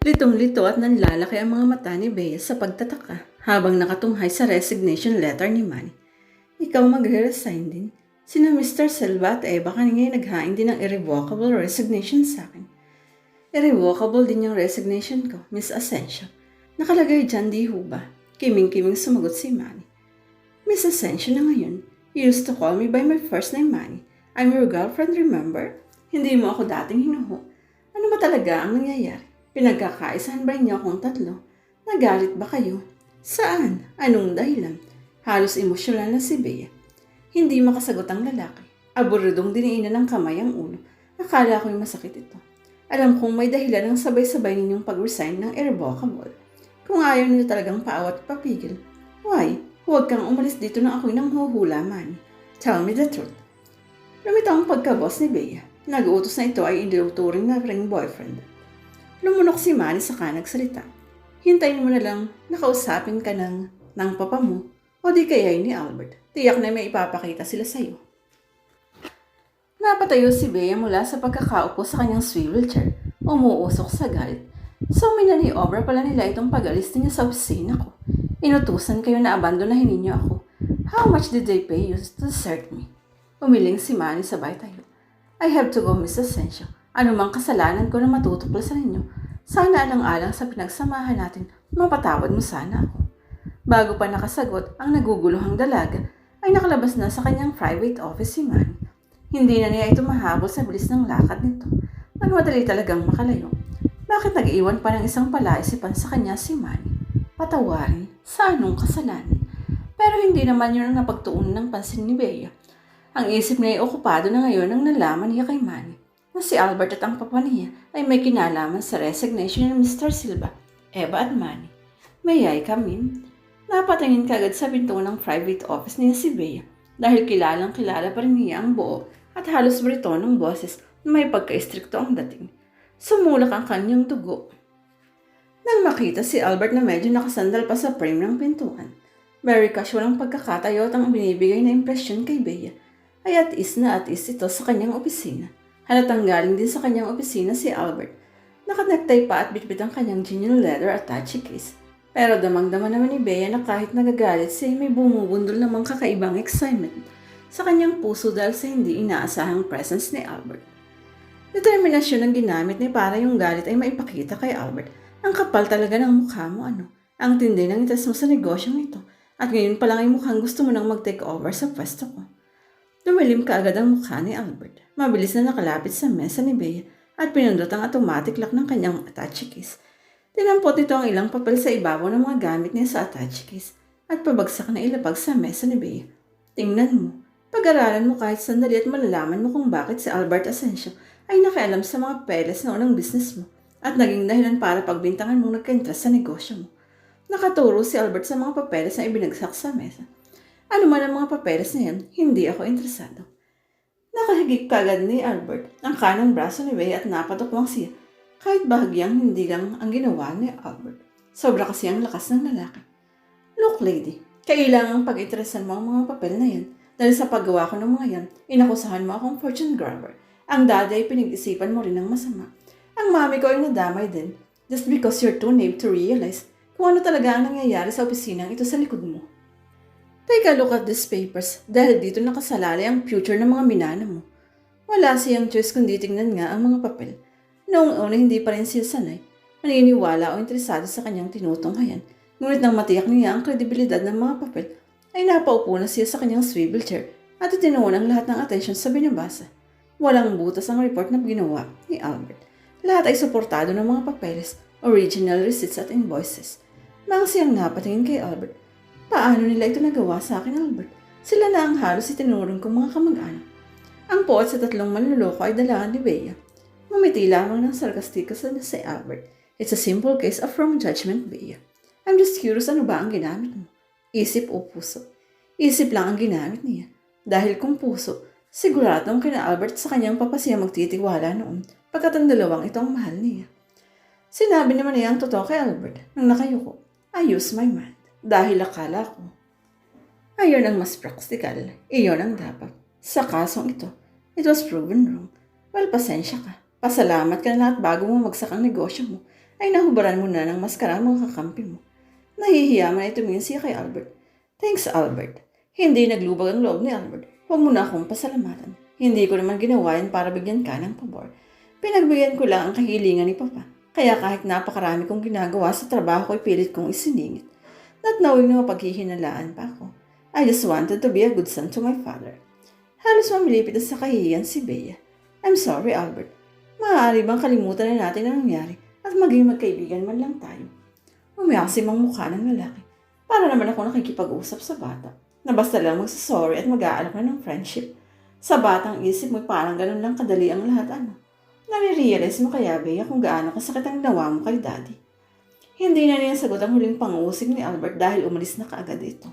Litong-lito at nanlalaki ang mga mata ni Bea sa pagtataka habang nakatunghay sa resignation letter ni Manny. Ikaw magre-resign din. Sina Mr. Silva at Eva kanina naghain din ng irrevocable resignation sa akin. Irrevocable din yung resignation ko, Miss Asensio. Nakalagay dyan, di ho ba? Kiming-kiming sumagot si Manny. Miss Asensio na ngayon. You used to call me by my first name, Manny. I'm your girlfriend, remember? Hindi mo ako dating hinuho. Ano ba talaga ang nangyayari? Pinagkakaisahan ba niyo akong tatlo? Nagalit ba kayo? Saan? Anong dahilan? Halos emosyonal na si Bea. Hindi makasagot ang lalaki. Aburidong diniinan ng kamay ang ulo. Akala ko'y masakit ito. Alam kong may dahilan ng sabay-sabay ninyong pag-resign ng irrevocable. Kung ayaw niyo talagang paawat papigil, why, huwag kang umalis dito na ako'y nang huhula man. Tell me the truth. Lumitaw ang pagka-boss ni Bea. Nag-uutos na ito ay indinuturing na ring boyfriend. Lumunok si Manny sa kanag salita. Hintayin mo na lang nakausapin ka ng, ng papa mo o di kaya ni Albert. Tiyak na may ipapakita sila sa'yo. Napatayo si Bea mula sa pagkakaupo sa kanyang swivel chair. Umuusok sa galit. So minaniobra pala nila itong pag-alis niya sa opisina ko. Inutusan kayo na abandonahin ninyo ako. How much did they pay you to desert me? Umiling si Manny sabay tayo. I have to go, Miss Asensio. Ano mang kasalanan ko na matutuklasan ninyo, sana alang-alang sa pinagsamahan natin, mapatawad mo sana ako. Bago pa nakasagot, ang naguguluhang dalaga ay nakalabas na sa kanyang private office si Manny. Hindi na niya ito mahabol sa bilis ng lakad nito. Nagmadali talagang makalayo. Bakit nag-iwan pa ng isang palaisipan sa kanya si Manny? Patawarin? Sa anong kasalanan? Pero hindi naman yun ang napagtuunan ng pansin ni Bea. Ang isip niya ay okupado na ngayon nang nalaman niya kay Manny na si Albert at ang papa niya ay may kinalaman sa resignation ni Mr. Silva, Eva at Manny. May I come in? Napatingin kagad sa pinto ng private office niya si Bea dahil kilalang kilala pa rin niya ang buo at halos britonong boses na may pagka-istrikto ang dating. Sumulak ang kanyang dugo. Nang makita si Albert na medyo nakasandal pa sa frame ng pintuan, very casual ang pagkakatayo at ang binibigay na impresyon kay Bea ay at is na at is ito sa kanyang opisina. Halatang galing din sa kanyang opisina si Albert. Nakanektay pa at bitbit ang kanyang genuine leather attache case. Pero damang-dama naman ni Bea na kahit nagagalit siya ay may bumubundol namang kakaibang excitement sa kanyang puso dahil sa hindi inaasahang presence ni Albert. Determinasyon ang ginamit ni para yung galit ay maipakita kay Albert. Ang kapal talaga ng mukha mo ano. Ang tindi ng itas mo sa negosyong ito. At ngayon pa lang ay mukhang gusto mo nang mag-take over sa pwesto ko. Dumilim ka agad ang mukha ni Albert. Mabilis na nakalapit sa mesa ni Bea at pinundot ang automatic lock ng kanyang attache case. Tinampot nito ang ilang papel sa ibabaw ng mga gamit niya sa attache case at pabagsak na ilapag sa mesa ni Bea. Tingnan mo. Pag-aralan mo kahit sandali at malalaman mo kung bakit si Albert Asensio ay nakialam sa mga peles na unang business mo at naging dahilan para pagbintangan mong nagka-interest sa negosyo mo. Nakaturo si Albert sa mga papeles na ibinagsak sa mesa. Ano man ang mga papeles na yan, hindi ako interesado. Nakahigip kagad ni Albert ang kanang braso ni Bea at napatukwang siya kahit bahagyang hindi lang ang ginawa ni Albert. Sobra kasi ang lakas ng lalaki. Look, lady, kailangang pag-interesan mo ang mga papel na yan dahil sa paggawa ko ng mga yan, inakusahan mo akong fortune grabber. Ang daddy ay pinag-isipan mo rin ng masama. Ang mami ko ay nadamay din just because you're too naive to realize kung ano talaga ang nangyayari sa opisinang ito sa likod mo. Take a look at these papers dahil dito nakasalalay ang future ng mga minana mo. Wala siyang choice kundi tingnan nga ang mga papel. Noong una hindi pa rin siya sanay, maniniwala o interesado sa kanyang tinutunghayan. Ngunit nang matiyak niya ang kredibilidad ng mga papel, ay napaupo na siya sa kanyang swivel chair at itinuon ang lahat ng atensyon sa binabasa. Walang butas ang report na ginawa ni Albert. Lahat ay suportado ng mga papeles, original receipts at invoices. Mga siyang napatingin kay Albert Paano nila ito nagawa sa akin, Albert? Sila na ang halos itinurong kong mga kamag-anak. Ang poot sa tatlong manluloko ay dalaan ni Bea. Mamiti lamang ng sarkastiko sa si Albert. It's a simple case of wrong judgment, Bea. I'm just curious ano ba ang ginamit mo? Isip o puso? Isip lang ang ginamit niya. Dahil kung puso, siguradong kina Albert sa kanyang papasya magtitiwala noon pagkat ang dalawang ito mahal niya. Sinabi naman niya ang totoo kay Albert nang nakayuko. I use my mind. Dahil akala ko, ayon ang mas praktikal, iyon ang dapat. Sa kasong ito, it was proven wrong. Well, pasensya ka. Pasalamat ka na at bago mo magsak ang negosyo mo, ay nahubaran mo na ng maskara ang mga kakampi mo. Nahihiya man ay tumingin siya kay Albert. Thanks, Albert. Hindi naglubag ang loob ni Albert. Huwag mo na akong pasalamatan. Hindi ko naman ginawa yan para bigyan ka ng pabor. Pinagbigyan ko lang ang kahilingan ni Papa. Kaya kahit napakarami kong ginagawa sa trabaho ko'y pilit kong isiningit. Not knowing na mapaghihinalaan pa ako. I just wanted to be a good son to my father. Halos mamilipit na sa kahihiyan si Bea. I'm sorry, Albert. Maaari bang kalimutan na natin ang nangyari at maging magkaibigan man lang tayo? Umiasim ang mukha ng lalaki. Para naman ako nakikipag-usap sa bata. Na basta lang magsasorry at mag-aalok na ng friendship. Sa batang isip mo, parang ganun lang kadali ang lahat ano. Nare-realize mo kaya, Bea, kung gaano kasakit ang ginawa mo kay Daddy. Hindi na niya sagot ang huling pangusig ni Albert dahil umalis na kaagad ito.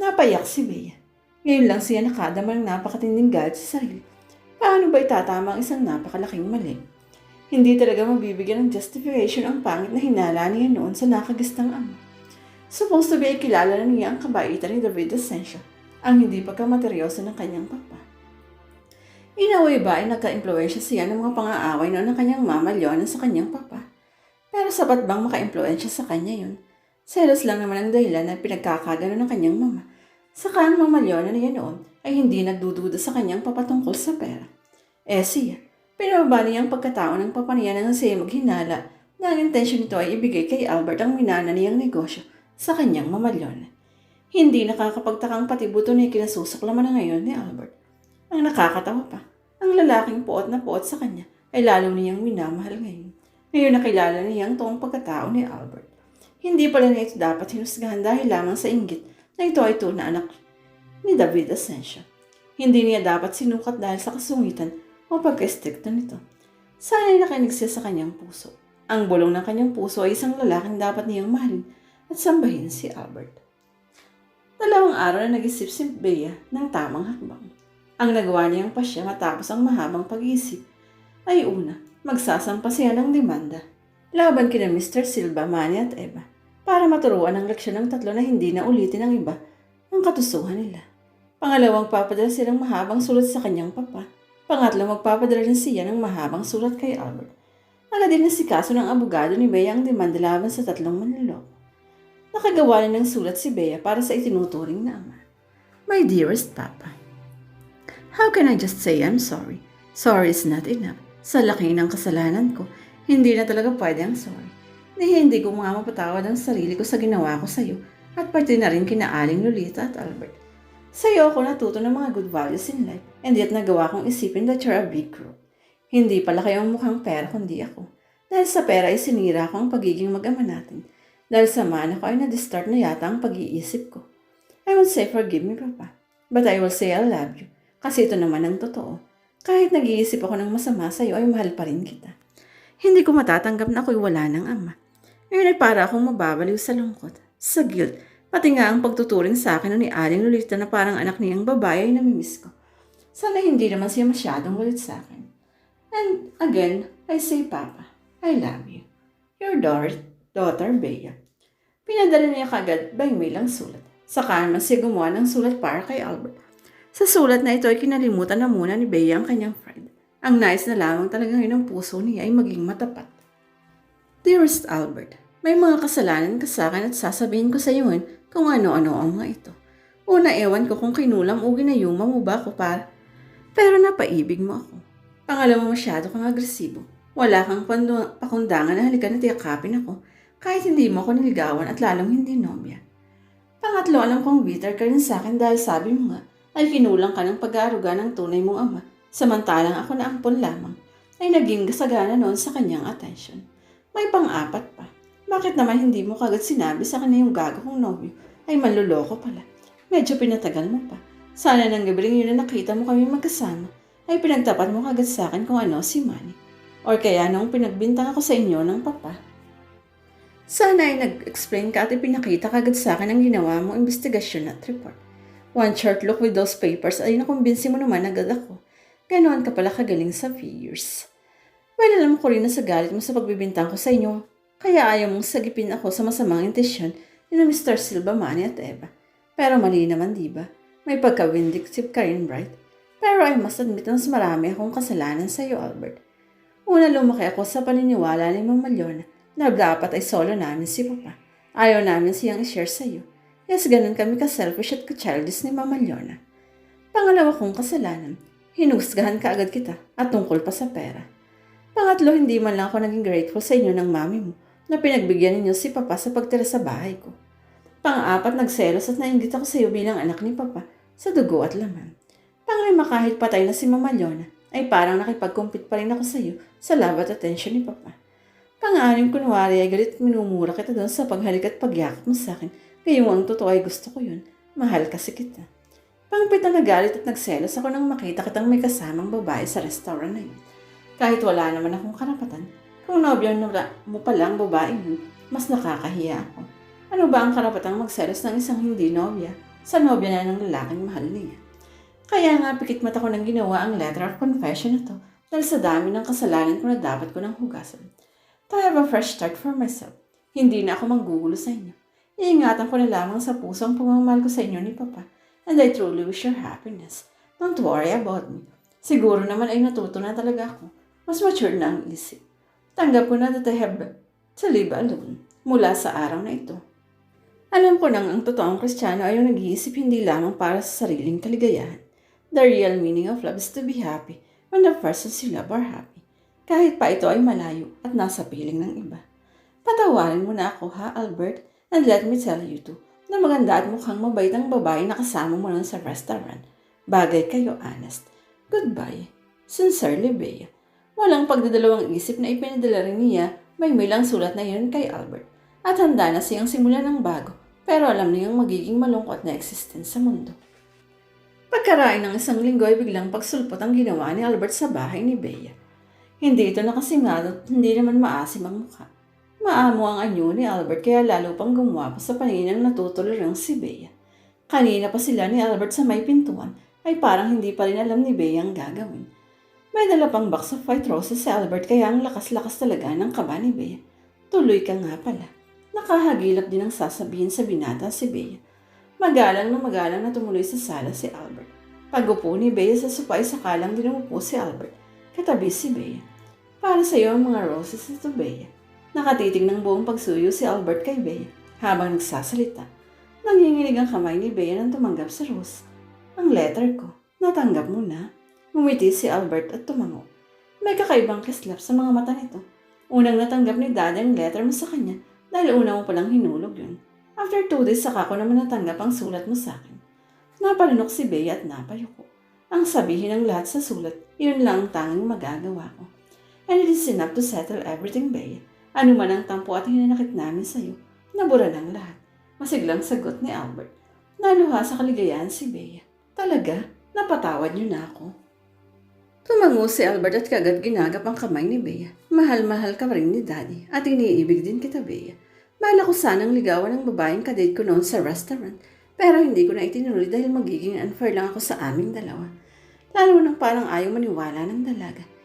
Napayak si Bea. Ngayon lang siya nakadama ng napakatinding galit sa sarili. Paano ba itatama ang isang napakalaking mali? Hindi talaga mabibigyan ng justification ang pangit na hinala niya noon sa nakagistang ama. Supposed to be ay kilala na niya ang kabaitan ni David Asensio, ang hindi pagkamateryoso ng kanyang papa. Inaway ba ay nagka-impluensya siya ng mga pang-aaway noon ng kanyang mama Leona sa kanyang papa? Pero sapat bang maka-impluensya sa kanya yun? Selos lang naman ang dahilan na pinagkakagano ng kanyang mama. Saka ang mama Leona niya noon ay hindi nagdududa sa kanyang papa tungkol sa pera. Eh siya, pinababa niya ang pagkatao ng papa niya nang siya maghinala na ang intensyon nito ay ibigay kay Albert ang minana niyang negosyo sa kanyang mama Leona. Hindi nakakapagtakang pati buto niya kinasusaklaman na ngayon ni Albert. Ang nakakatawa pa, ang lalaking puot na puot sa kanya ay lalo niyang minamahal ngayon. Ngayon nakilala niya ang toong pagkatao ni Albert. Hindi pala niya ito dapat hinusgahan dahil lamang sa inggit na ito ay na anak ni David Asensio. Hindi niya dapat sinukat dahil sa kasungitan o pagka-stricto nito. Sana'y nakinig siya sa kanyang puso. Ang bulong ng kanyang puso ay isang lalaking dapat niyang mahalin at sambahin si Albert. Dalawang araw na nag-isip si Bea ng tamang hakbang. Ang nagawa niyang pasya matapos ang mahabang pag-iisip ay una, magsasampa siya ng demanda laban kina Mr. Silva, Manny at Eva para maturuan ang leksyon ng tatlo na hindi na ulitin ng iba ang katusuhan nila. Pangalawang papadala silang mahabang sulat sa kanyang papa. Pangatlo magpapadala rin siya ng mahabang sulat kay Albert. Agad din na si kaso ng abogado ni Bea ang demanda laban sa tatlong manloloko. Nakagawa na ng sulat si Bea para sa itinuturing na ama. My dearest Papa, How can I just say I'm sorry? Sorry is not enough. Sa laki ng kasalanan ko, hindi na talaga pwede ang sorry. Ni hindi ko nga mapatawad ang sarili ko sa ginawa ko sa iyo at pati na rin kina Aling Lolita at Albert. Sa iyo ako natuto ng mga good values in life and yet nagawa kong isipin that you're a big crook. Hindi pala kayong mukhang pera kundi ako. Dahil sa pera ay sinira ko ang pagiging mag-ama natin. Dahil sa mana ko ay na-distort na yata ang pag-iisip ko. I won't say forgive me, Papa. But I will say I love you. Kasi ito naman ang totoo. Kahit nag-iisip ako ng masama sa iyo ay mahal pa rin kita. Hindi ko matatanggap na ako'y wala ng ama. Ngayon ay para akong mababaliw sa lungkot, sa guilt, pati nga ang pagtuturing sa akin ni Aling Lolita na parang anak niyang babae ay namimiss ko. Sana hindi naman siya masyadong galit sa akin. And again, I say, Papa, I love you. Your daughter, daughter Bea. Pinadala niya kagad by mail ang sulat. Saka naman siya gumawa ng sulat para kay Albert. Sa sulat na ito ay kinalimutan na muna ni Bea ang kanyang friend. Ang nais na lamang talaga ngayon ng puso niya ay maging matapat. Dearest Albert, may mga kasalanan ka sa akin at sasabihin ko sa iyo kung ano-ano ang mga ito. Una, ewan ko kung kinulam o ginayuma mo ba ako para... Pero napaibig mo ako. Pangalawa, masyado kang agresibo. Wala kang pakundangan na halika na tiyakapin ako kahit hindi mo ako niligawan at lalong hindi nobya. Pangatlo, alam kong bitter ka rin sa akin dahil sabi mo nga ay kinulang ka ng pag-aaruga ng tunay mong ama samantalang ako na ampon lamang ay naging gasagana noon sa kanyang atensyon. May pang-apat pa. Bakit naman hindi mo kagad sinabi sa kanya yung gago kong nobyo ay manluloko pala? Medyo pinatagal mo pa. Sana nang gabi yun na nakita mo kami magkasama ay pinagtapat mo kagad sa akin kung ano si Manny. Or kaya nung pinagbintang ako sa inyo ng papa. Sana ay nag-explain ka at ipinakita kagad sa akin ang ginawa mong investigasyon at report. One short look with those papers ay nakumbinsi mo naman agad ako. Ganoon ka pala kagaling sa figures. Well, alam ko rin na sa galit mo sa pagbibintang ko sa inyo, kaya ayaw mong sagipin ako sa masamang intensyon ni na Mr. Silva, Manny at Eva. Pero mali naman, di ba? May pagka-vindictive ka rin, Bright. Pero I must admit na mas marami akong kasalanan sa iyo, Albert. Una lumaki ako sa paniniwala ni Mama Leona na dapat ay solo namin si Papa. Ayaw namin siyang i-share sa iyo. Yes, ganun kami ka-selfish at ka-childish ni Mama Leona. Pangalawa kong kasalanan, hinusgahan ka agad kita at tungkol pa sa pera. Pangatlo, hindi man lang ako naging grateful sa inyo ng mami mo na pinagbigyan ninyo si Papa sa pagtira sa bahay ko. Pang-apat, nagselos at nainggit ako sa iyo bilang anak ni Papa sa dugo at laman. Panglima, kahit patay na si Mama Leona, ay parang nakipag-compete pa rin ako sa iyo sa love at attention ni Papa. Pang-anim, kunwari ay galit minumura kita doon sa paghalik at pagyakap mo sa akin. Kaya ang totoo ay gusto ko yun. Mahal kasi kita. Pangpit na nagalit at nagselos ako nang makita kitang may kasamang babae sa restaurant na yun. Kahit wala naman akong karapatan, kung nobyo mo palang babae yun, mas nakakahiya ako. Ano ba ang karapatang magselos ng isang hindi nobya sa nobya na ng lalaking mahal niya? Kaya nga pikit mata ko nang ginawa ang letter of confession na to dahil sa dami ng kasalanan ko na dapat ko nang hugasan. To have a fresh start for myself, hindi na ako manggugulo sa inyo. Iingatan ko na lamang sa puso ang pagmamahal ko sa inyo ni Papa and I truly wish your happiness. Don't worry about me. Siguro naman ay natuto na talaga ako. Mas mature na ang isip. Tanggap ko na that I have to live alone mula sa araw na ito. Alam ko nang ang totoong kristyano ay yung nag-iisip hindi lamang para sa sariling kaligayahan. The real meaning of love is to be happy when the persons you love are happy. Kahit pa ito ay malayo at nasa piling ng iba. Patawarin mo na ako ha, Albert, and let me tell you too, na maganda at mukhang mabait ang babae na kasama mo nun sa restaurant. Bagay kayo, honest. Goodbye. Sincerely, Bea. Walang pagdadalawang isip na ipinadala rin niya, may milang sulat na yun kay Albert. At handa na siyang simulan ng bago, pero alam niyang magiging malungkot na existence sa mundo. Pagkarain ng isang linggo ay biglang pagsulpot ang ginawa ni Albert sa bahay ni Bea. Hindi ito nakasimado at hindi naman maasim ang mukha. Maamo ang anyo ni Albert kaya lalo pang gumawa pa sa paningin ng natutulirang si Bea. Kanina pa sila ni Albert sa may pintuan ay parang hindi pa rin alam ni Bea ang gagawin. May dala pang box of white roses si Albert kaya ang lakas-lakas talaga ng kaba ni Bea. Tuloy ka nga pala. Nakahagilap din ang sasabihin sa binata si Bea. Magalang na magalang na tumuloy sa sala si Albert. Pagupo ni Bea sa supay sakalang din si Albert. Katabi si Bea. Para sa iyo ang mga roses ito, Bea. Nakatitig ng buong pagsuyo si Albert kay Bea habang nagsasalita. Nanginginig ang kamay ni Bea nang tumanggap sa rose. Ang letter ko, natanggap mo na. Umiti si Albert at tumango. May kakaibang kislap sa mga mata nito. Unang natanggap ni Daddy ang letter mo sa kanya dahil una mo palang hinulog yun. After two days, saka ko naman natanggap ang sulat mo sa akin. Napalunok si Bea at napayuko. Ang sabihin ng lahat sa sulat, yun lang ang tanging magagawa ko. And it is enough to settle everything, Bea. Ano man ang tampo at hinanakit namin sa'yo, nabura ng lahat. Masiglang sagot ni Albert. Naluha sa kaligayahan si Bea. Talaga, napatawad niyo na ako. Tumango si Albert at kagad ginagap ang kamay ni Bea. Mahal-mahal ka rin ni Daddy at iniibig din kita, Bea. Bala ko sanang ligawan ng babaeng kadate ko noon sa restaurant. Pero hindi ko na itinuloy dahil magiging unfair lang ako sa aming dalawa. Lalo nang parang ayaw maniwala ng dalaga.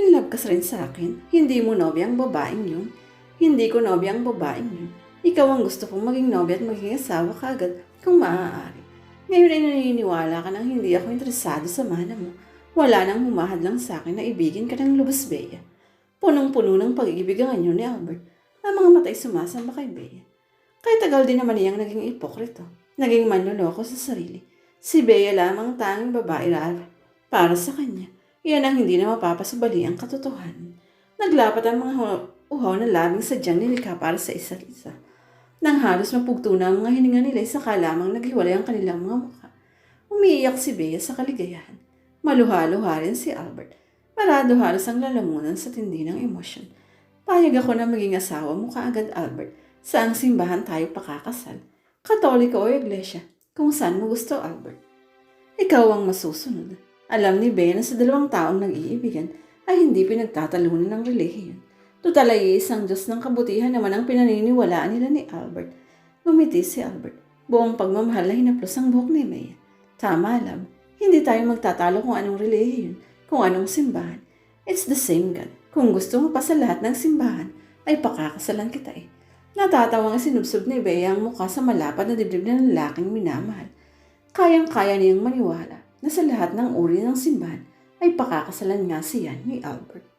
In love ka rin sa akin. Hindi mo nobya ang babaeng yun. Hindi ko nobya ang babaeng yun. Ikaw ang gusto kong maging nobya at maging asawa ka agad kung maaari. Ngayon ay naniniwala ka nang hindi ako interesado sa mana mo. Wala nang humahad lang sa akin na ibigin ka ng lubos, Bea. Punong-puno ng pag-ibig ang anyo ni Albert na mga matay sumasamba kay Bea. Kaya tagal din naman niyang naging ipokrito. Naging manloloko sa sarili. Si Bea lamang tanging babae para sa kanya. Iyan ang hindi na mapapasubali ang katotohanan. Naglapat ang mga uhaw na labing sadyang nilikha para sa isa't isa. Nang halos mapugto na ang mga hininga nila, saka lamang naghiwalay ang kanilang mga mukha. Umiiyak si Bea sa kaligayahan. Maluha-luha rin si Albert. Parado halos ang lalamunan sa tindi ng emosyon. Payag ako na maging asawa mo kaagad, Albert. Saang simbahan tayo pakakasal? Katoliko o iglesia? Kung saan mo gusto, Albert. Ikaw ang masusunod. Alam ni Bea na sa dalawang taong nag-iibigan ay hindi pinagtatalunan ng relihiyon. Tutal ay isang Diyos ng kabutihan naman ang pinaniniwalaan nila ni Albert. Gumiti si Albert. Buong pagmamahal na hinaplos ang buhok ni Bea. Tama alam, hindi tayo magtatalo kung anong relihiyon, kung anong simbahan. It's the same God. Kung gusto mo pa sa lahat ng simbahan, ay pakakasalan kita eh. Natatawa nga sinubsob ni Bea ang mukha sa malapad na dibdib ng lalaking minamahal. Kayang-kaya niyang maniwala na sa lahat ng uri ng simbahan ay pakakasalan nga siya ni Albert.